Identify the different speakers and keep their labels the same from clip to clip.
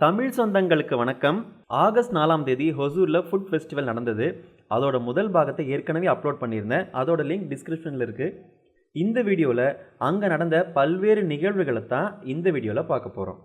Speaker 1: தமிழ் சொந்தங்களுக்கு வணக்கம். ஆகஸ்ட் நாலாம் தேதி ஹொசூரில் ஃபுட் ஃபெஸ்டிவல் நடந்தது. அதோட முதல் பாகத்தை ஏற்கனவே அப்லோட் பண்ணியிருந்தேன். அதோட லிங்க் டிஸ்கிரிப்ஷனில் இருக்குது இந்த வீடியோவில் அங்கே நடந்த பல்வேறு நிகழ்வுகளை தான் இந்த வீடியோவில் பார்க்க போகிறோம்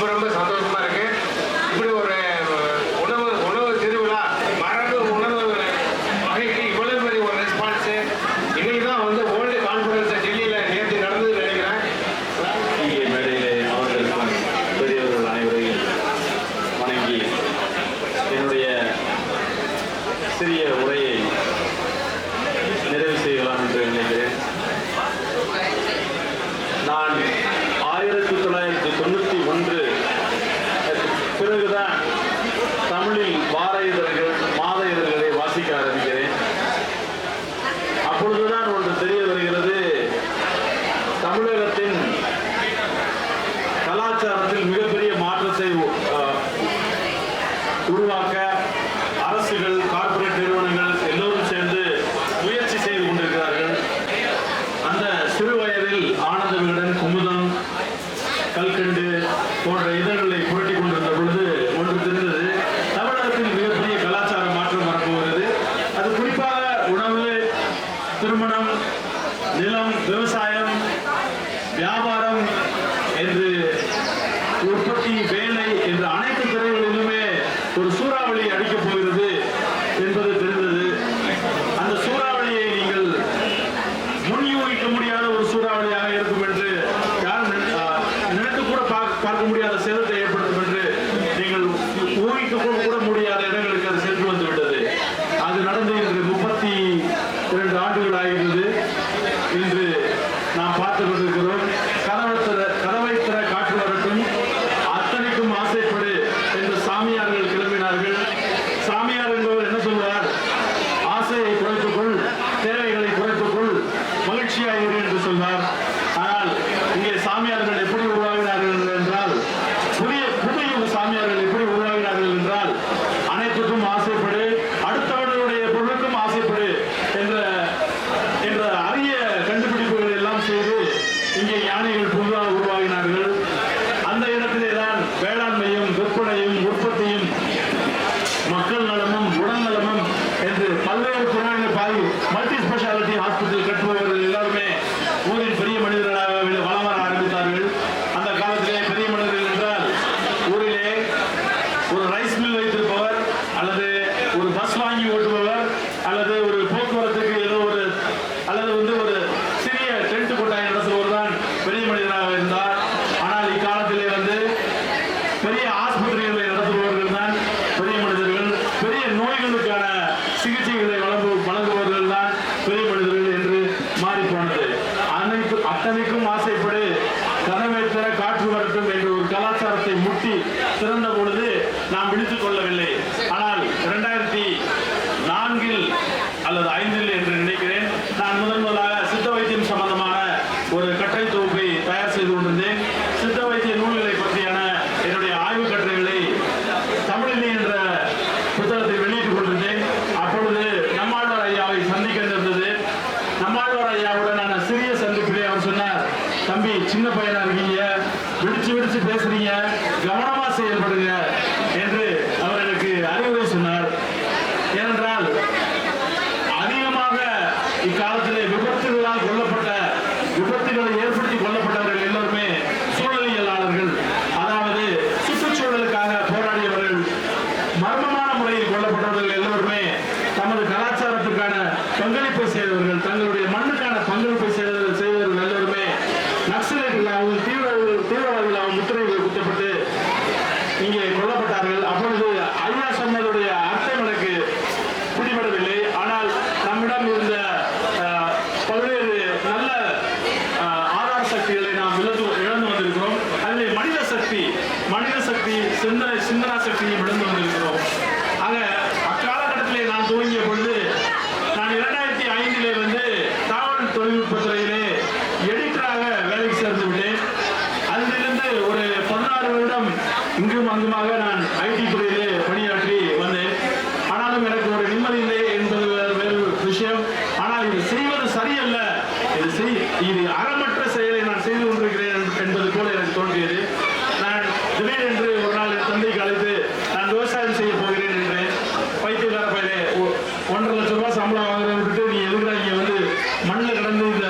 Speaker 2: புறம்பு சந்தோஷமா இருக்கு
Speaker 3: தமிழகத்தின் கலாச்சாரத்தில் மிகப்பெரிய மாற்றத்தை உருவாக்க அவருடைய விடிச்சு விடிச்சு பேசுறீங்க. கவனமா செயல்படுங்க என்று சக்தி சிந்தனை சிந்தனா சக்தியை விழுந்து வந்திருக்கிறோம் நீ எதுக்குடா இங்க வந்து மண்ணில் கடந்து இந்த